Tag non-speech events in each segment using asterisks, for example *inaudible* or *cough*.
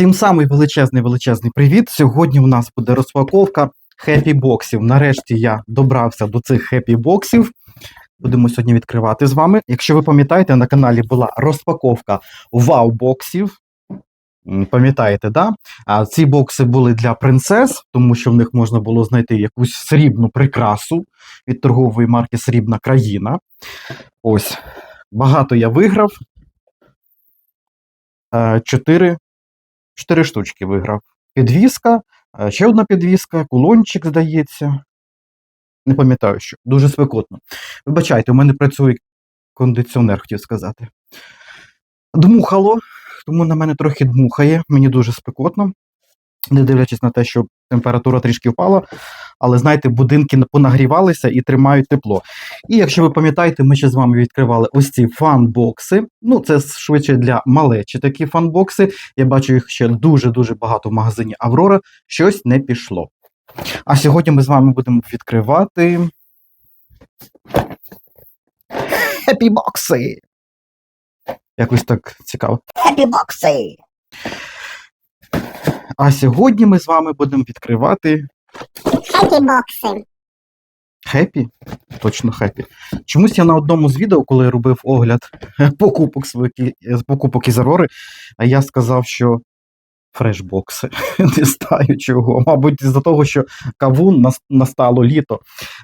Всім самий величезний величезний привіт. Сьогодні у нас буде розпаковка хеппі боксів. Нарешті я добрався до цих хеппі боксів. Будемо сьогодні відкривати з вами. Якщо ви пам'ятаєте, на каналі була розпаковка вау-боксів. Пам'ятаєте, да? А ці бокси були для принцес, тому що в них можна було знайти якусь срібну прикрасу від торгової марки Срібна країна. Ось. Багато я виграв. Е, Чотири Чотири штучки виграв. Підвіска, е, ще одна підвіска, кулончик, здається. Не пам'ятаю, що. Дуже спекотно. Вибачайте, у мене працює кондиціонер, хотів сказати. Дмухало, тому на мене трохи дмухає, мені дуже спекотно, не дивлячись на те, що температура трішки впала. Але знаєте, будинки понагрівалися і тримають тепло. І якщо ви пам'ятаєте, ми ще з вами відкривали ось ці фан-бокси. Ну, це швидше для малечі такі фан-бокси. Я бачу їх ще дуже-дуже багато в магазині Аврора. Щось не пішло. А сьогодні ми з вами будемо відкривати. Хеппі бокси. Якось так цікаво. Хеппі бокси. А сьогодні ми з вами будемо відкривати Хеппі бокси. Хеппі? Точно хеппі. Чомусь я на одному з відео, коли я робив огляд *laughs* покупок своїх з покупок із Аврори, а я сказав, що фрешбокси. *laughs* Не знаю чого. Мабуть, з-за того, що кавун настало літо.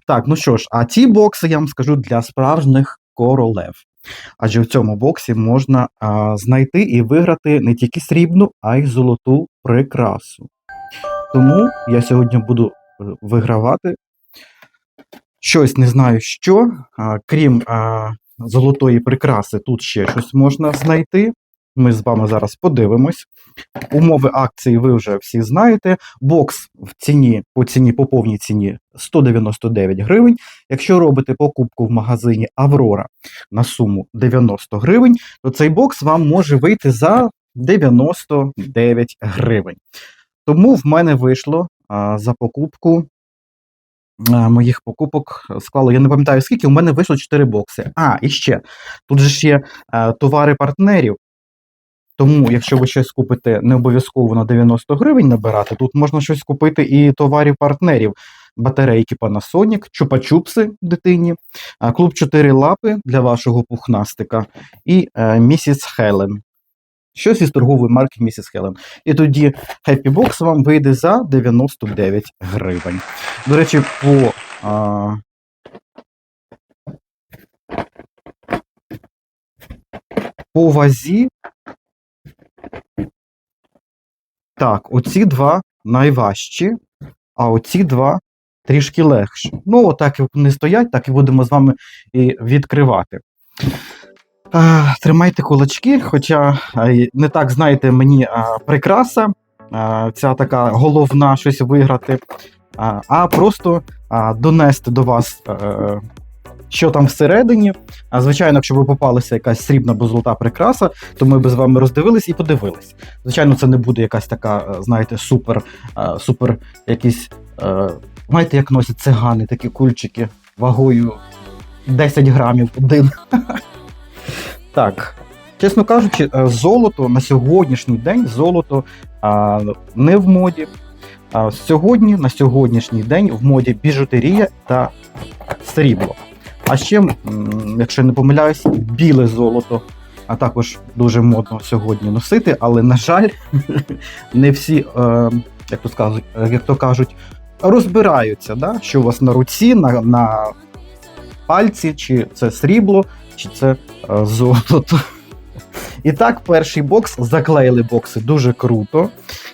Так, ну що ж, а ці бокси я вам скажу для справжніх королев. Адже в цьому боксі можна а, знайти і виграти не тільки срібну, а й золоту прикрасу. Тому я сьогодні буду е, вигравати щось не знаю що. Крім золотої прикраси, тут ще щось можна знайти. Ми з вами зараз подивимось. Умови акції ви вже всі знаєте. Бокс в ціні по ціні по повній ціні 199 гривень. Якщо робите покупку в магазині Аврора на суму 90 гривень, то цей бокс вам може вийти за 99 гривень. Тому в мене вийшло за покупку моїх покупок склало. Я не пам'ятаю скільки, у мене вийшло 4 бокси. А, і ще тут же ж є товари партнерів. Тому, якщо ви щось купите не обов'язково на 90 гривень набирати, тут можна щось купити і товарів партнерів. Батарейки Panasonic, чупа-чупси дитині, клуб 4 лапи для вашого пухнастика і е, місіс Хелен. Щось із торгової марки Місіс Хелен. І тоді Box вам вийде за 99 гривень. До речі, по. А... По вазі. Так, оці два найважчі, а оці два трішки легші. Ну, отак як вони стоять, так і будемо з вами і відкривати. А, тримайте кулачки, хоча не так, знаєте, мені а, прикраса, а, ця така головна щось виграти, а, а просто а, донести до вас, е, що там всередині. А звичайно, якщо ви попалася якась срібна або золота прикраса, то ми б з вами роздивились і подивились. Звичайно, це не буде якась така, е, знаєте, супер, е, супер якісь. е, Знаєте, як носять цигани, такі кульчики вагою 10 грамів один. *laughs* Так, чесно кажучи, е, золото на сьогоднішній день золото а, не в моді. А сьогодні, на сьогоднішній день в моді біжутерія та срібло. А ще, якщо не помиляюсь, біле золото, а також дуже модно сьогодні носити, але, на жаль, *laughs* не всі, е, як то скажуть, як то кажуть, розбираються, да? що у вас на руці, на, на пальці, чи це срібло, чи це е, золото. І так, перший бокс заклеїли бокси дуже круто.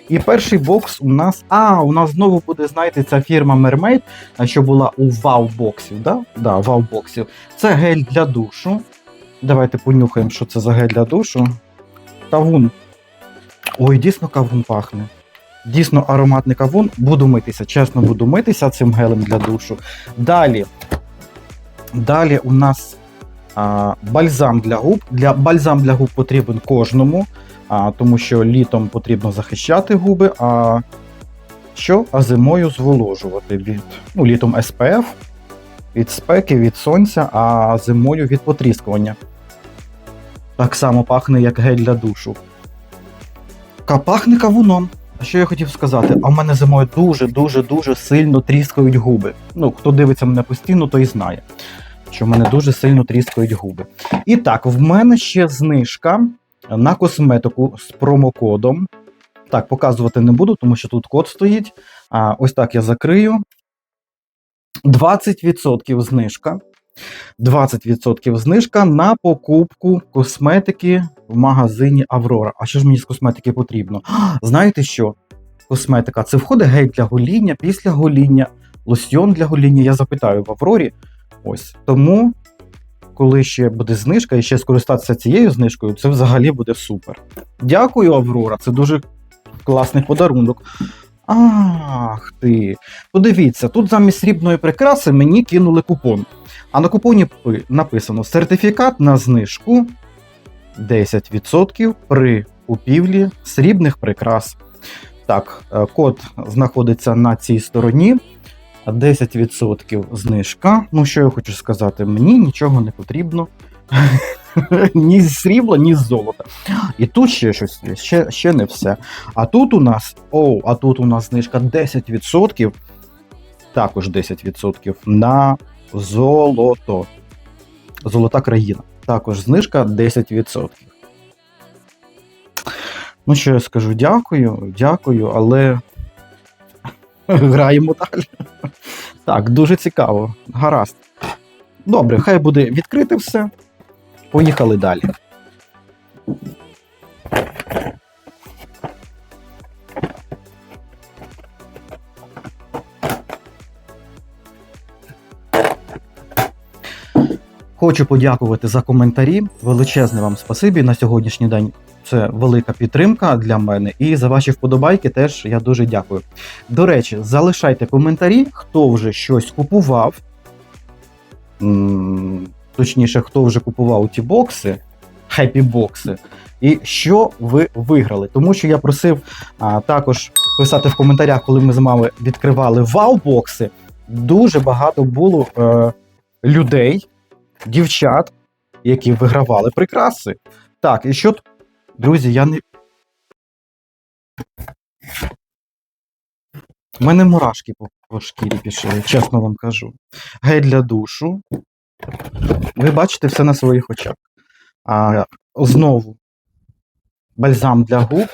І перший бокс у нас. А, у нас знову буде, знаєте, ця фірма Mermaid, що була у вау-боксів. Да? Да, вау-боксів. Це гель для душу. Давайте понюхаємо, що це за гель для душу. Кавун. Ой, дійсно кавун пахне. Дійсно ароматний кавун. Буду митися, чесно, буду митися цим гелем для душу. Далі. Далі у нас бальзам для губ. Для, бальзам для губ потрібен кожному, а, тому що літом потрібно захищати губи, а що? А зимою зволожувати від ну, літом SPF, від спеки, від сонця, а зимою від потріскування. Так само пахне, як гель для душу. Ка- Пахне кавуном. А що я хотів сказати? А в мене зимою дуже-дуже дуже сильно тріскають губи. Ну, хто дивиться мене постійно, той знає, що в мене дуже сильно тріскають губи. І так, в мене ще знижка на косметику з промокодом. Так, показувати не буду, тому що тут код стоїть. А, ось так я закрию. 20% знижка. 20% знижка на покупку косметики в магазині Аврора. А що ж мені з косметики потрібно? Знаєте що? Косметика це входить гель для гоління, після гоління, лосьйон для гоління. Я запитаю в Аврорі. Ось тому, коли ще буде знижка і ще скористатися цією знижкою, це взагалі буде супер. Дякую, Аврора. Це дуже класний подарунок. Ах ти. Подивіться, тут замість срібної прикраси мені кинули купон. А на купоні написано сертифікат на знижку 10% при купівлі срібних прикрас. Так, е, код знаходиться на цій стороні. 10% знижка. Ну, що я хочу сказати, мені нічого не потрібно. *laughs* ні з срібла, ні з золота. І тут ще щось ще, ще не все. А тут у нас, о, а тут у нас знижка 10%, також 10% на золото. Золота країна. Також знижка 10%. Ну, що я скажу, дякую, дякую, але *laughs* граємо далі. Так, дуже цікаво. Гаразд. Добре, хай буде відкрите все. Поїхали далі. Хочу подякувати за коментарі. Величезне вам спасибі на сьогоднішній день. Це велика підтримка для мене. І за ваші вподобайки теж я дуже дякую. До речі, залишайте коментарі, хто вже щось купував. Точніше, хто вже купував ті бокси, хеппі бокси, і що ви виграли. Тому що я просив а, також писати в коментарях, коли ми з вами відкривали вау-бокси. Дуже багато було е, людей, дівчат, які вигравали прикраси. Так, і що, друзі, я не. У мене мурашки по, по шкірі пішли, чесно вам кажу. Гель для душу. Ви бачите все на своїх очах. А, знову бальзам для губ.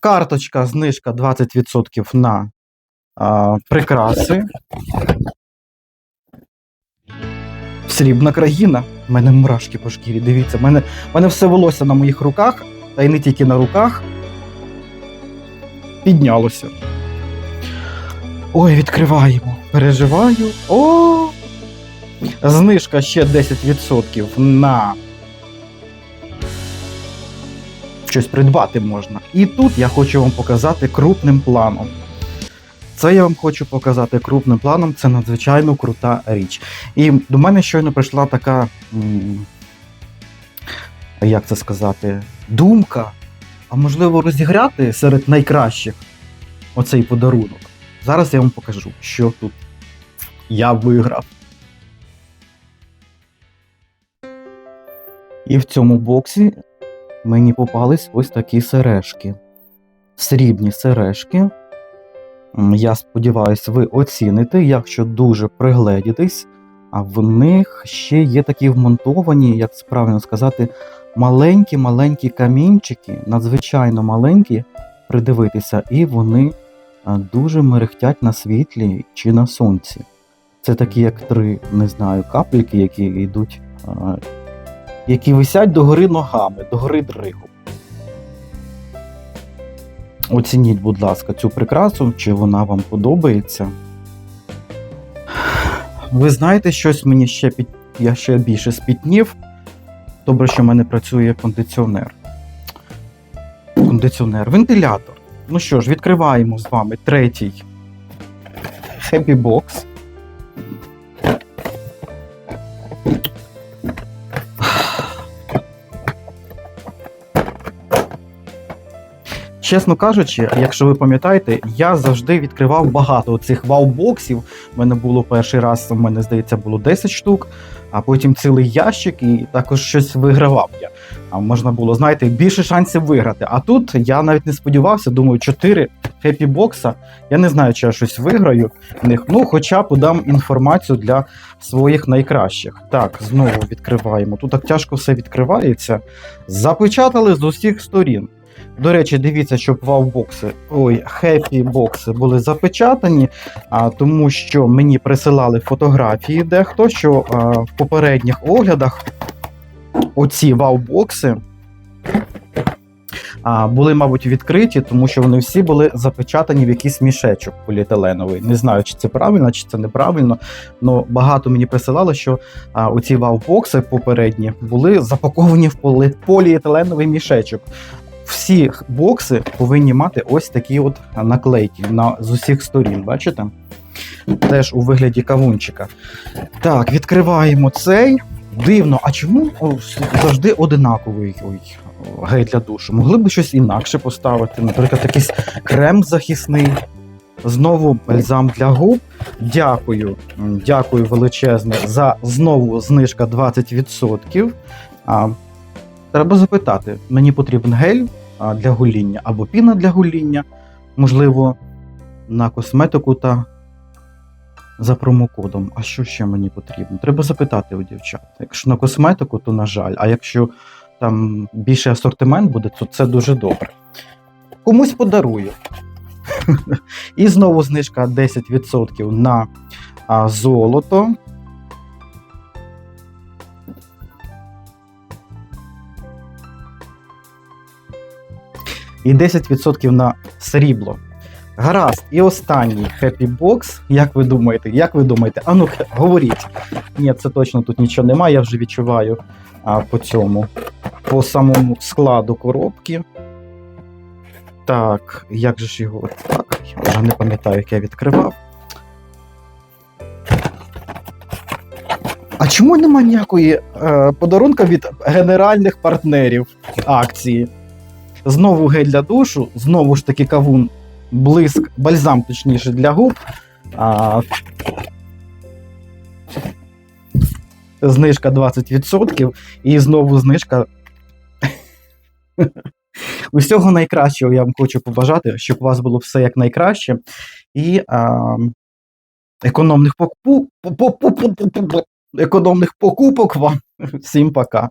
Карточка, знижка 20% на а, прикраси. Срібна країна. У мене мурашки по шкірі. Дивіться, в мене, мене все волосся на моїх руках, та й не тільки на руках. Піднялося. Ой, відкриваємо. Переживаю. О! Знижка ще 10% на щось придбати можна. І тут я хочу вам показати крупним планом. Це я вам хочу показати крупним планом, це надзвичайно крута річ. І до мене щойно прийшла така, як це сказати, думка, а можливо розіграти серед найкращих оцей подарунок. Зараз я вам покажу, що тут я виграв. І в цьому боксі мені попались ось такі сережки. Срібні сережки. Я сподіваюся, ви оціните, якщо дуже пригледітесь. А в них ще є такі вмонтовані, як це правильно сказати, маленькі-маленькі камінчики, надзвичайно маленькі, придивитися, і вони дуже мерехтять на світлі чи на сонці. Це такі, як три, не знаю, капельки, які йдуть, які висять догори ногами, догори дригу. Оцініть, будь ласка, цю прикрасу, чи вона вам подобається. Ви знаєте, щось мені ще під... я ще більше спітнів. Добре, що в мене працює кондиціонер. Кондиціонер, вентилятор. Ну що ж, відкриваємо з вами третій Happy Box. Чесно кажучи, якщо ви пам'ятаєте, я завжди відкривав багато цих вау-боксів. У мене було перший раз, у мене здається, було 10 штук, а потім цілий ящик, і також щось вигравав я. а можна було, знаєте, більше шансів виграти. А тут я навіть не сподівався, думаю, 4 хеппі бокса. Я не знаю, чи я щось виграю в них. Ну, хоча подам інформацію для своїх найкращих. Так, знову відкриваємо. Тут так тяжко все відкривається. Запечатали з усіх сторін. До речі, дивіться, щоб вау-бокси, ой, хеппі бокси були запечатані, а, тому що мені присилали фотографії дехто, що а, в попередніх оглядах оці вау-бокси а, були, мабуть, відкриті, тому що вони всі були запечатані в якийсь мішечок поліетиленовий. Не знаю, чи це правильно, чи це неправильно. але багато мені присилало, що а, оці вау-бокси попередні були запаковані в полі- поліетиленовий мішечок. Всі бокси повинні мати ось такі от наклейки на, з усіх сторін, бачите? Теж у вигляді кавунчика. Так, відкриваємо цей. Дивно, а чому завжди одинаковий ой, гель для душу? Могли б щось інакше поставити, наприклад, якийсь крем захисний. Знову бальзам для губ. Дякую, дякую величезне за знову знижка 20%. А, треба запитати, мені потрібен гель для гоління або піна для гоління, можливо, на косметику та за промокодом. А що ще мені потрібно? Треба запитати у дівчат. Якщо на косметику, то на жаль. А якщо там більший асортимент буде, то це дуже добре. Комусь подарую. *laughs* І знову знижка 10% на золото. І 10% на срібло. Гаразд, і останній Box. Як ви думаєте? Як ви думаєте? А ну *laughs* говоріть. Ні, це точно тут нічого немає, я вже відчуваю а, по цьому, по самому складу коробки. Так, як же ж його. Так, я вже не пам'ятаю, як я відкривав. А чому нема ніякої е, подарунка від генеральних партнерів акції? Знову гель для душу, знову ж таки кавун блиск, бальзам, точніше, для губ. А, знижка 20%, і знову знижка. Усього найкращого я вам хочу побажати, щоб у вас було все як найкраще. І а, економних покупок, економних покупок вам. Всім пока.